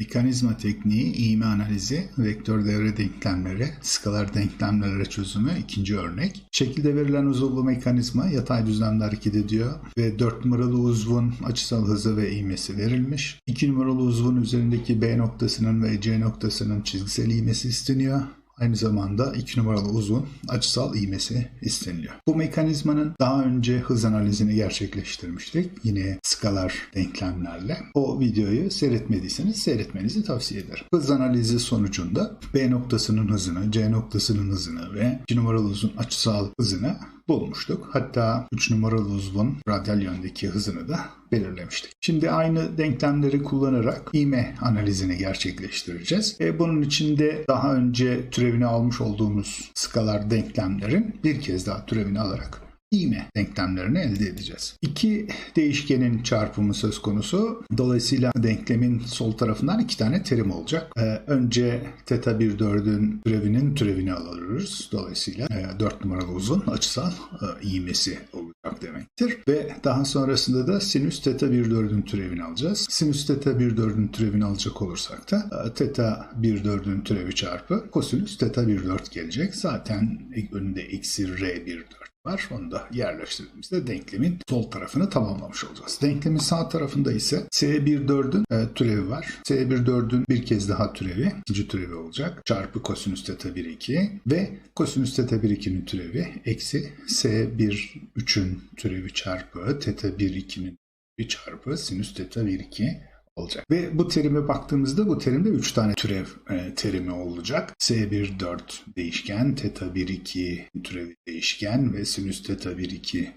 Mekanizma tekniği, iğme analizi, vektör devre denklemleri, skalar denklemleri çözümü ikinci örnek. Şekilde verilen uzuvlu mekanizma yatay düzlemde hareket ediyor ve 4 numaralı uzvun açısal hızı ve iğmesi verilmiş. 2 numaralı uzvun üzerindeki B noktasının ve C noktasının çizgisel iğmesi isteniyor. Aynı zamanda 2 numaralı uzun açısal iğmesi isteniliyor. Bu mekanizmanın daha önce hız analizini gerçekleştirmiştik. Yine skalar denklemlerle. O videoyu seyretmediyseniz seyretmenizi tavsiye ederim. Hız analizi sonucunda B noktasının hızını, C noktasının hızını ve 2 numaralı uzun açısal hızını bulmuştuk. Hatta 3 numaralı uzvun radyal yöndeki hızını da belirlemiştik. Şimdi aynı denklemleri kullanarak ivme analizini gerçekleştireceğiz. E bunun için de daha önce türevini almış olduğumuz skalar denklemlerin bir kez daha türevini alarak ivme denklemlerini elde edeceğiz. İki değişkenin çarpımı söz konusu. Dolayısıyla denklemin sol tarafından iki tane terim olacak. Ee, önce teta 1 4'ün türevinin türevini alırız. Dolayısıyla e, 4 numaralı uzun açısal e, ivmesi olacak demektir. Ve daha sonrasında da sinüs teta 1 4'ün türevini alacağız. Sinüs teta 1 4'ün türevini alacak olursak da e, teta 1 4'ün türevi çarpı kosinüs teta 1 4 gelecek. Zaten önünde eksi r 1 4 var. Onu da yerleştirdiğimizde denklemin sol tarafını tamamlamış olacağız. Denklemin sağ tarafında ise S1 4'ün e, türevi var. S1 4'ün bir kez daha türevi, ikinci türevi olacak. Çarpı kosinüs teta 1 2 ve kosinüs teta 1 2'nin türevi eksi S1 3'ün türevi çarpı teta 1 2'nin bir çarpı sinüs teta 1 2 olacak. Ve bu terime baktığımızda bu terimde 3 tane türev e, terimi olacak. S1 4 değişken, teta 1 2 türevi değişken ve sinüs teta 1 2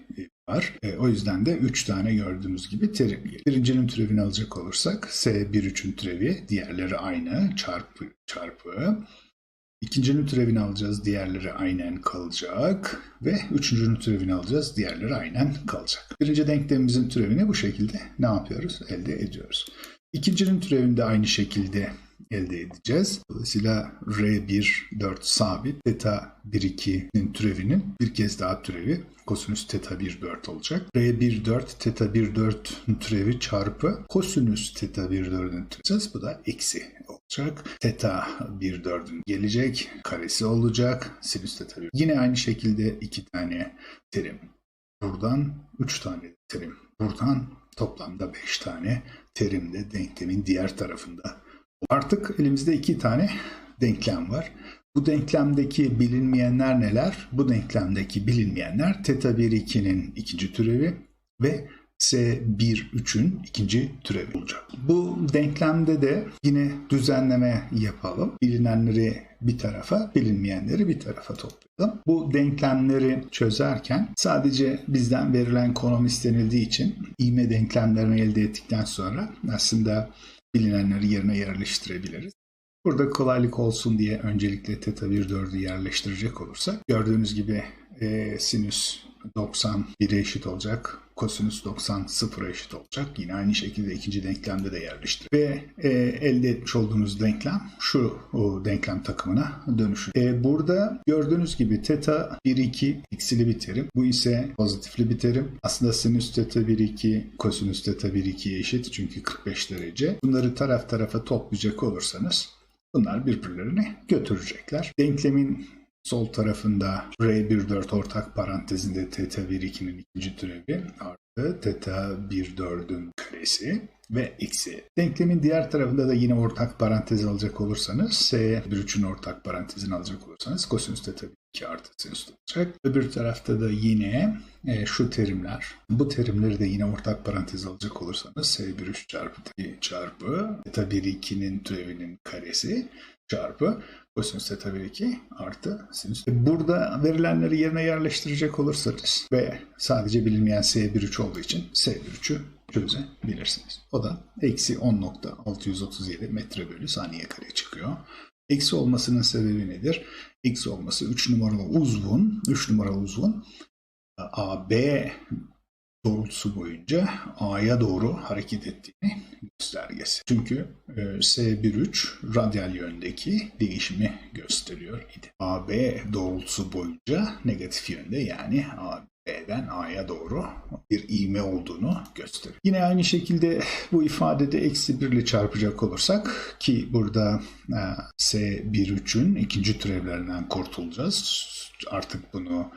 var. E, o yüzden de 3 tane gördüğümüz gibi terim. Birincinin türevini alacak olursak S1 3'ün türevi diğerleri aynı çarpı çarpı İkincinin türevini alacağız, diğerleri aynen kalacak. Ve üçüncünün türevini alacağız, diğerleri aynen kalacak. Birinci denklemimizin türevini bu şekilde ne yapıyoruz? Elde ediyoruz. İkincinin türevini de aynı şekilde elde edeceğiz. Dolayısıyla R1 4 sabit, teta 1 2'nin türevinin bir kez daha türevi kosinüs teta 1 4 olacak. R1 4 teta 1 4 türevi çarpı kosinüs teta 1 4'ün türevi. Bu da eksi olacak. Teta 1 4'ün gelecek. Karesi olacak. Sinüs teta 1. Yine aynı şekilde iki tane terim. Buradan 3 tane terim. Buradan toplamda 5 tane terim de denklemin diğer tarafında. Artık elimizde iki tane denklem var. Bu denklemdeki bilinmeyenler neler? Bu denklemdeki bilinmeyenler teta 1 2'nin ikinci türevi ve S1-3'ün ikinci türevi olacak. Bu denklemde de yine düzenleme yapalım. Bilinenleri bir tarafa, bilinmeyenleri bir tarafa toplayalım. Bu denklemleri çözerken sadece bizden verilen konum istenildiği için iğme denklemlerini elde ettikten sonra aslında bilinenleri yerine yerleştirebiliriz. Burada kolaylık olsun diye öncelikle teta 1 4'ü yerleştirecek olursak gördüğünüz gibi e, sinüs 90 1'e eşit olacak. Kosinüs 90 0'a eşit olacak. Yine aynı şekilde ikinci denklemde de yerleştir. Ve e, elde etmiş olduğumuz denklem şu o denklem takımına dönüşür. E, burada gördüğünüz gibi teta 1 2 eksili bir terim. Bu ise pozitifli bir terim. Aslında sinüs teta 1 2 kosinüs teta 1 2'ye eşit çünkü 45 derece. Bunları taraf tarafa toplayacak olursanız bunlar birbirlerini götürecekler. Denklemin Sol tarafında R14 ortak parantezinde teta 1-2'nin ikinci türevi artı teta 1-4'ün karesi ve eksi. Denklemin diğer tarafında da yine ortak parantez alacak olursanız S1-3'ün ortak parantezini alacak olursanız kosinüs teta 2 artı sinüs olacak. Öbür tarafta da yine e, şu terimler. Bu terimleri de yine ortak parantez alacak olursanız S1-3 çarpı çarpı teta 1-2'nin türevinin karesi çarpı kosinüs teta 1 2 artı sinüs. Burada verilenleri yerine yerleştirecek olursanız ve sadece bilinmeyen S1 3 olduğu için S1 3'ü çözebilirsiniz. O da eksi 10.637 metre bölü saniye kare çıkıyor. Eksi olmasının sebebi nedir? Eksi olması 3 numaralı uzvun, 3 numaralı uzvun AB doğrultusu boyunca A'ya doğru hareket ettiğini göstergesi. Çünkü e, S13 radyal yöndeki değişimi gösteriyor idi. AB doğrultusu boyunca negatif yönde yani AB B'den A'ya doğru bir ivme olduğunu gösteriyor. Yine aynı şekilde bu ifadede eksi 1 ile çarpacak olursak ki burada e, S1-3'ün ikinci türevlerinden kurtulacağız. Artık bunu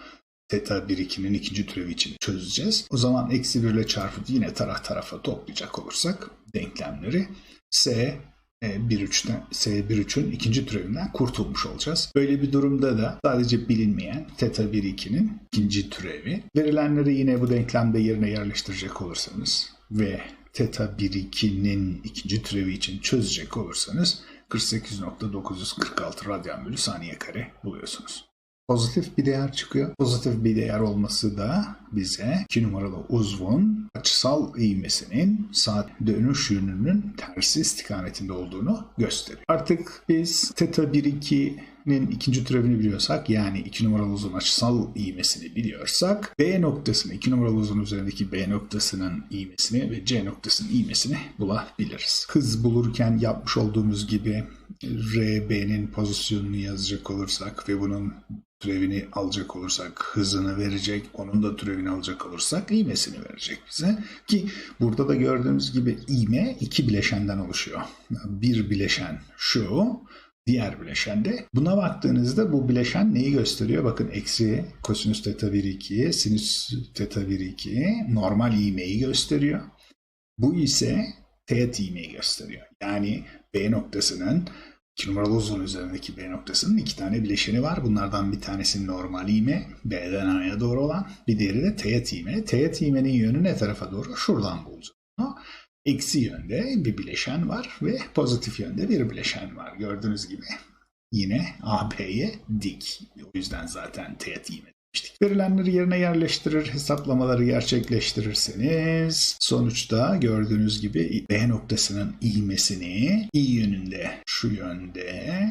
Theta 1-2'nin ikinci türevi için çözeceğiz. O zaman eksi 1 ile çarpıp yine taraf tarafa toplayacak olursak denklemleri S 1.3'ten S1.3'ün ikinci türevinden kurtulmuş olacağız. Böyle bir durumda da sadece bilinmeyen theta 1.2'nin ikinci türevi. Verilenleri yine bu denklemde yerine yerleştirecek olursanız ve theta 1.2'nin ikinci türevi için çözecek olursanız 48.946 radyan bölü saniye kare buluyorsunuz. Pozitif bir değer çıkıyor. Pozitif bir değer olması da bize 2 numaralı uzvun açısal eğmesinin saat dönüş yönünün tersi istikametinde olduğunu gösteriyor. Artık biz teta 1 2 A'nin ikinci türevini biliyorsak yani 2 numaralı uzun açısal iğmesini biliyorsak B noktasını 2 numaralı uzun üzerindeki B noktasının iğmesini ve C noktasının iğmesini bulabiliriz. Hız bulurken yapmış olduğumuz gibi RB'nin pozisyonunu yazacak olursak ve bunun türevini alacak olursak hızını verecek, onun da türevini alacak olursak iğmesini verecek bize. Ki burada da gördüğümüz gibi iğme iki bileşenden oluşuyor. Bir bileşen şu, diğer bileşen de. Buna baktığınızda bu bileşen neyi gösteriyor? Bakın eksi kosinüs teta 1 2, sinüs teta 1 2 normal ivmeyi gösteriyor. Bu ise teğet ivmeyi gösteriyor. Yani B noktasının 2 numaralı uzun üzerindeki B noktasının iki tane bileşeni var. Bunlardan bir tanesi normal iğme, B'den A'ya doğru olan. Bir diğeri de teğet iğme. Teğet iğmenin yönü ne tarafa doğru? Şuradan bulacağız. Eksi yönde bir bileşen var ve pozitif yönde bir bileşen var. Gördüğünüz gibi yine AB'ye dik. O yüzden zaten teğet iğme demiştik. Verilenleri yerine yerleştirir, hesaplamaları gerçekleştirirseniz sonuçta gördüğünüz gibi B noktasının ivmesini i yönünde şu yönde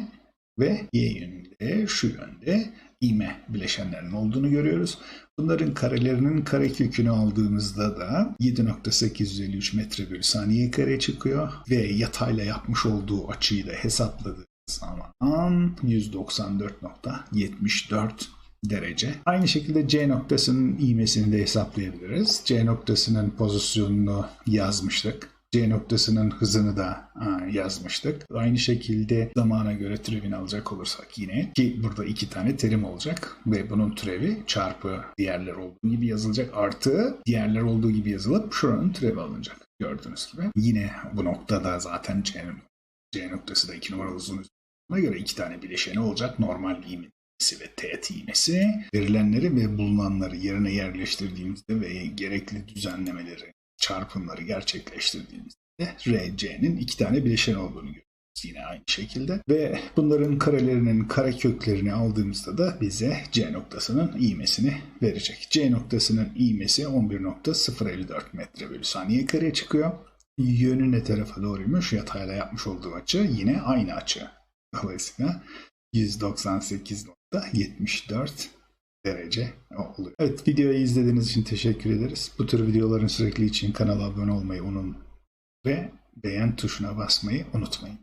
ve y yönünde şu yönde ivme bileşenlerinin olduğunu görüyoruz. Bunların karelerinin karekökünü aldığımızda da 7.853 metre bölü saniye kare çıkıyor ve yatayla yapmış olduğu açıyı da hesapladığımız zaman 194.74 derece. Aynı şekilde C noktasının ivmesini de hesaplayabiliriz. C noktasının pozisyonunu yazmıştık. C noktasının hızını da yazmıştık. Aynı şekilde zamana göre türevini alacak olursak yine ki burada iki tane terim olacak ve bunun türevi çarpı diğerler olduğu gibi yazılacak artı diğerler olduğu gibi yazılıp şuranın türevi alınacak. Gördüğünüz gibi. Yine bu noktada zaten C, C noktası da iki numaralı uzun üzerine göre iki tane bileşeni olacak. Normal iğme ve teğet iğnesi verilenleri ve bulunanları yerine yerleştirdiğimizde ve gerekli düzenlemeleri çarpımları gerçekleştirdiğimizde RC'nin iki tane bileşen olduğunu görüyoruz yine aynı şekilde. Ve bunların karelerinin kareköklerini aldığımızda da bize C noktasının ivmesini verecek. C noktasının ivmesi 11.054 metre bölü saniye kare çıkıyor. Yönü ne tarafa doğruymuş? Yatayla yapmış olduğu açı yine aynı açı. Dolayısıyla 198.74 derece oluyor. Evet videoyu izlediğiniz için teşekkür ederiz. Bu tür videoların sürekli için kanala abone olmayı unutmayın ve beğen tuşuna basmayı unutmayın.